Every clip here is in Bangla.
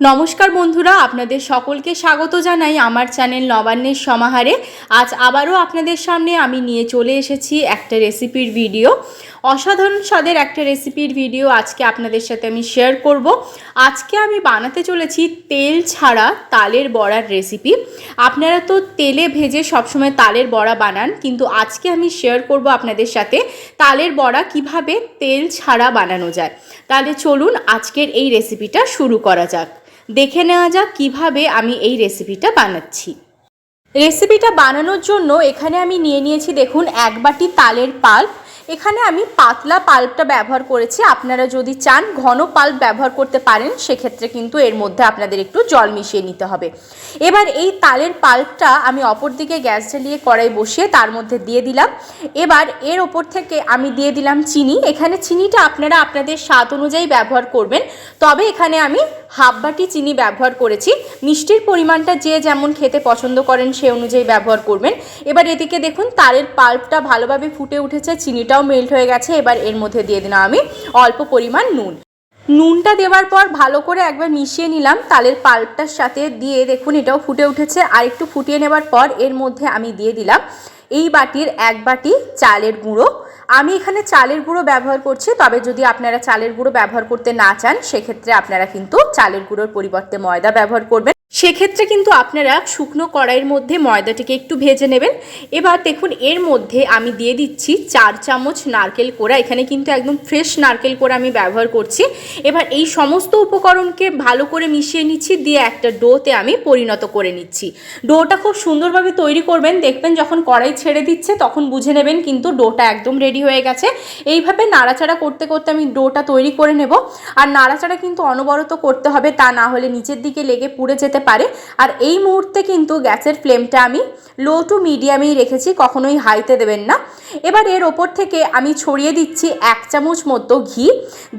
নমস্কার বন্ধুরা, আপনাদের সকলকে স্বাগত জানাই আমার চ্যানেল নবান্নের সমাহারে। আজ আবারও আপনাদের সামনে আমি নিয়ে চলে এসেছি একটা রেসিপির ভিডিও। অসাধারণ স্বাদের একটা রেসিপির ভিডিও আজকে আপনাদের সাথে আমি শেয়ার করব। আজকে আমি বানাতে চলেছি তেল ছাড়া তালের বড়ার রেসিপি। আপনারা তো তেলে ভেজে সবসময় তালের বড়া বানান, কিন্তু আজকে আমি শেয়ার করব আপনাদের সাথে তালের বড়া কীভাবে তেল ছাড়া বানানো যায়। তাহলে চলুন আজকের এই রেসিপিটা শুরু করা যাক। দেখে নেওয়া যাক কীভাবে আমি এই রেসিপিটা বানাচ্ছি। রেসিপিটা বানানোর জন্য এখানে আমি নিয়ে নিয়েছি দেখুন, এক বাটি তালের পাল্প এখানে আমি পাতলা পাল্পটা ব্যবহার করেছি। আপনারা যদি চান ঘন পাল্প ব্যবহার করতে পারেন, সেক্ষেত্রে কিন্তু এর মধ্যে আপনাদের একটু জল মিশিয়ে নিতে হবে। এবার এই তালের পাল্পটা আমি অপর দিকে গ্যাস জ্বালিয়ে কড়াই বসিয়ে তার মধ্যে দিয়ে দিলাম। এবার এর ওপর থেকে আমি দিয়ে দিলাম চিনি। এখানে চিনিটা আপনারা আপনাদের স্বাদ অনুযায়ী ব্যবহার করবেন। তবে এখানে আমি হাফ বাটি চিনি ব্যবহার করেছি। মিষ্টির পরিমাণটা যে যেমন খেতে পছন্দ করেন সে অনুযায়ী ব্যবহার করবেন। এবার এদিকে দেখুন, তালের পাল্পটা ভালোভাবে ফুটে উঠেছে, চিনিটাও মেল্ট হয়ে গেছে। এবার এর মধ্যে দিয়ে দিলাম আমি অল্প পরিমাণ নুন। নুনটা দেওয়ার পর ভালো করে একবার মিশিয়ে নিলাম। তালের পাল্পটার সাথে দিয়ে দেখুন, এটাও ফুটে উঠেছে। আর একটু ফুটিয়ে নেবার পর এর মধ্যে আমি দিয়ে দিলাম এই বাটির এক বাটি চালের গুঁড়ো। আমি এখানে চালের গুঁড়ো ব্যবহার করছি, তবে যদি আপনারা চালের গুঁড়ো ব্যবহার করতে না চান, সেক্ষেত্রে আপনারা কিন্তু চালের গুঁড়োর পরিবর্তে ময়দা ব্যবহার করবেন। সেক্ষেত্রে কিন্তু আপনারা শুকনো কড়াইয়ের মধ্যে ময়দাটিকে একটু ভেজে নেবেন। এবার দেখুন, এর মধ্যে আমি দিয়ে দিচ্ছি চার চামচ নারকেল কোড়া। এখানে কিন্তু একদম ফ্রেশ নারকেল কোড়া আমি ব্যবহার করছি। এবার এই সমস্ত উপকরণকে ভালো করে মিশিয়ে নিচ্ছি, দিয়ে একটা ডোতে আমি পরিণত করে নিচ্ছি। ডোটা খুব সুন্দরভাবে তৈরি করবেন। দেখবেন যখন কড়াই ছেড়ে দিচ্ছে, তখন বুঝে নেবেন কিন্তু ডোটা একদম রেডি হয়ে গেছে। এইভাবে নাড়াচাড়া করতে করতে আমি ডোটা তৈরি করে নেব। আর নাড়াচাড়া কিন্তু অনবরত করতে হবে, তা না হলে নিচের দিকে লেগে পুড়ে যেতে পারে। আর এই মুহূর্তে কিন্তু গ্যাসের ফ্লেমটা আমি লো টু মিডিয়ামেই রেখেছি, কখনোই হাইতে দেবেন না। এবার এর ওপর থেকে আমি ছড়িয়ে দিচ্ছি এক চামচ মতো ঘি।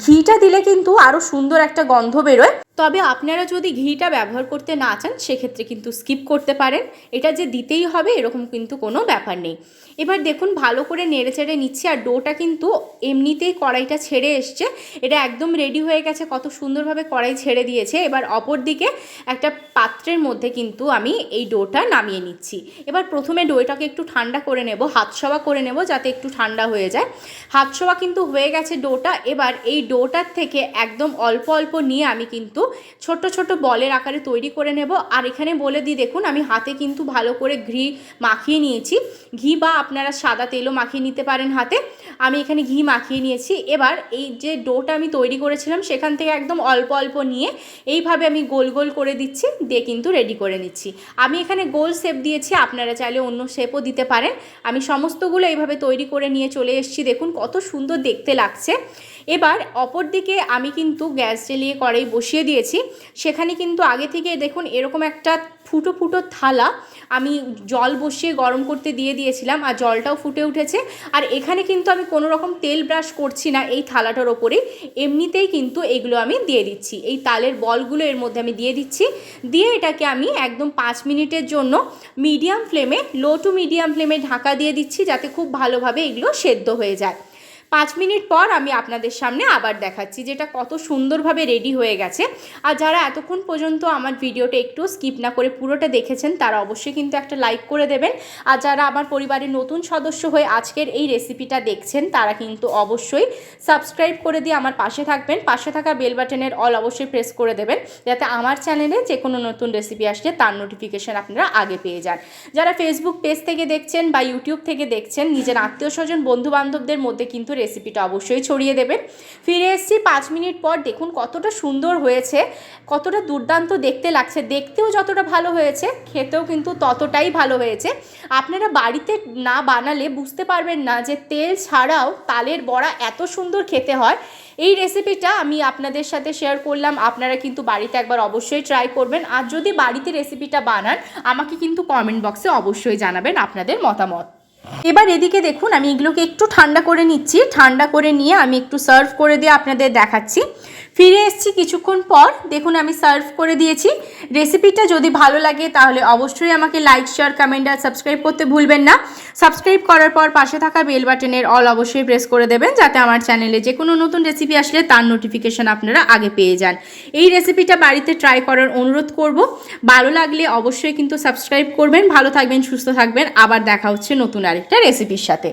ঘিটা দিলে কিন্তু আরও সুন্দর একটা গন্ধ বেরোয়। তবে আপনারা যদি ঘিটা ব্যবহার করতে না চান, সেক্ষেত্রে কিন্তু স্কিপ করতে পারেন। এটা যে দিতেই হবে, এরকম কিন্তু কোনো ব্যাপার নেই। এবার দেখুন, ভালো করে নেড়ে চেড়ে নিচ্ছি, আর ডোটা কিন্তু এমনিতেই কড়াইটা ছেড়ে এসছে। এটা একদম রেডি হয়ে গেছে, কত সুন্দরভাবে কড়াই ছেড়ে দিয়েছে। এবার অপর দিকে একটা পাত্রের মধ্যে কিন্তু আমি এই ডোটা নামিয়ে নিচ্ছি। এবার প্রথমে ডোটাকে একটু ঠান্ডা করে নেব হাতসবা করে নেব, যাতে একটু ঠান্ডা হয়ে যায়। হাতসবা কিন্তু হয়ে গেছে ডোটা। এবার এই ডোটার থেকে একদম অল্প অল্প নিয়ে আমি কিন্তু ছোট ছোট বলের আকারে তৈরি করে নেব। আর এখানে বলে দিই, দেখুন, আমি হাতে কিন্তু ভালো করে ঘি মাখিয়ে নিয়েছি। ঘি বা আপনারা সাদা তেলও মাখিয়ে নিতে পারেন হাতে। আমি এখানে ঘি মাখিয়ে নিয়েছি। এবার এই যে ডোটা আমি তৈরি করেছিলাম, সেখান থেকে একদম অল্প অল্প নিয়ে এইভাবে আমি গোল গোল করে দিচ্ছি, দিয়ে কিন্তু রেডি করে নিচ্ছি। আমি এখানে গোল শেপ দিয়েছি, আপনারা চাইলে অন্য শেপও দিতে পারেন। আমি সমস্তগুলো এইভাবে তৈরি করে নিয়ে চলে এসেছি। দেখুন, কত সুন্দর দেখতে লাগছে। এবার অপর দিকে আমি কিন্তু গ্যাস জ্বালিয়ে কড়াই বসিয়ে দিয়েছি। সেখানে কিন্তু আগে থেকে দেখুন এরকম একটা ফুটো ফুটো থালা আমি জল বসিয়ে গরম করতে দিয়ে দিয়েছিলাম আর জলটাও ফুটে উঠেছে। আর এখানে কিন্তু আমি কোনো রকম তেল ব্রাশ করছি না এই থালাটার ওপরে। এমনিতেই কিন্তু এগুলো আমি দিয়ে দিচ্ছি। এই তালের বলগুলো এর মধ্যে আমি দিয়ে দিচ্ছি। দিয়ে এটাকে আমি একদম পাঁচ মিনিটের জন্য মিডিয়াম ফ্লেমে, লো টু মিডিয়াম ফ্লেমে ঢাকা দিয়ে দিচ্ছি যাতে খুব ভালোভাবে এগুলো সেদ্ধ হয়ে যায়। পাঁচ মিনিট পর আমি আপনাদের সামনে আবার দেখাচ্ছি যেটা কত সুন্দরভাবে রেডি হয়ে গেছে। আর যারা এতক্ষণ পর্যন্ত আমার ভিডিওটা একটু স্কিপ না করে পুরোটা দেখেছেন, তারা অবশ্যই কিন্তু একটা লাইক করে দেবেন। আর যারা আমার পরিবারের নতুন সদস্য হয়ে আজকের এই রেসিপিটা দেখছেন, তারা কিন্তু অবশ্যই সাবস্ক্রাইব করে দিয়ে আমার পাশে থাকবেন। পাশে থাকা বেল বাটনের অল অবশ্যই প্রেস করে দেবেন, যাতে আমার চ্যানেলে যে কোনো নতুন রেসিপি আসলে তার নোটিফিকেশান আপনারা আগে পেয়ে যান। যারা ফেসবুক পেজ থেকে দেখছেন বা ইউটিউব থেকে দেখছেন, নিজের আত্মীয় স্বজন বন্ধু বান্ধবদের মধ্যে কিন্তু রেসিপিটা অবশ্যই ছড়িয়ে দেবেন। ফিরে এসেছি পাঁচ মিনিট পর, দেখুন কতটা সুন্দর হয়েছে, কতটা দুর্দান্ত দেখতে লাগছে। দেখতেও যতটা ভালো হয়েছে, খেতেও কিন্তু ততটাই ভালো হয়েছে। আপনারা বাড়িতে না বানালে বুঝতে পারবেন না যে তেল ছাড়াও তালের বড়া এত সুন্দর খেতে হয়। এই রেসিপিটা আমি আপনাদের সাথে শেয়ার করলাম, আপনারা কিন্তু বাড়িতে একবার অবশ্যই ট্রাই করবেন। আর যদি বাড়িতে রেসিপিটা বানান, আমাকে কিন্তু কমেন্ট বক্সে অবশ্যই জানাবেন আপনাদের মতামত। এবার এদিকে দেখুন, আমি এগুলোকে একটু ঠান্ডা করে নিচ্ছি। ঠান্ডা করে নিয়ে আমি একটু সার্ভ করে দিয়ে আপনাদের দেখাচ্ছি। ফিরে এসেছি কিছুক্ষণ পর। দেখুন, আমি সার্ভ করে দিয়েছি। রেসিপিটা যদি ভালো লাগে, তাহলে অবশ্যই আমাকে লাইক, শেয়ার, কমেন্ট আর সাবস্ক্রাইব করতে ভুলবেন না। সাবস্ক্রাইব করার পর পাশে থাকা বেল বাটনের অল অবশ্যই প্রেস করে দেবেন, যাতে আমার চ্যানেলে যে কোনো নতুন রেসিপি আসলে তার নোটিফিকেশন আপনারা আগে পেয়ে যান। এই রেসিপিটা বাড়িতে ট্রাই করার অনুরোধ করব। ভালো লাগলে অবশ্যই কিন্তু সাবস্ক্রাইব করবেন। ভালো থাকবেন, সুস্থ থাকবেন। আবার দেখা হচ্ছে নতুন আরেকটা রেসিপির সাথে।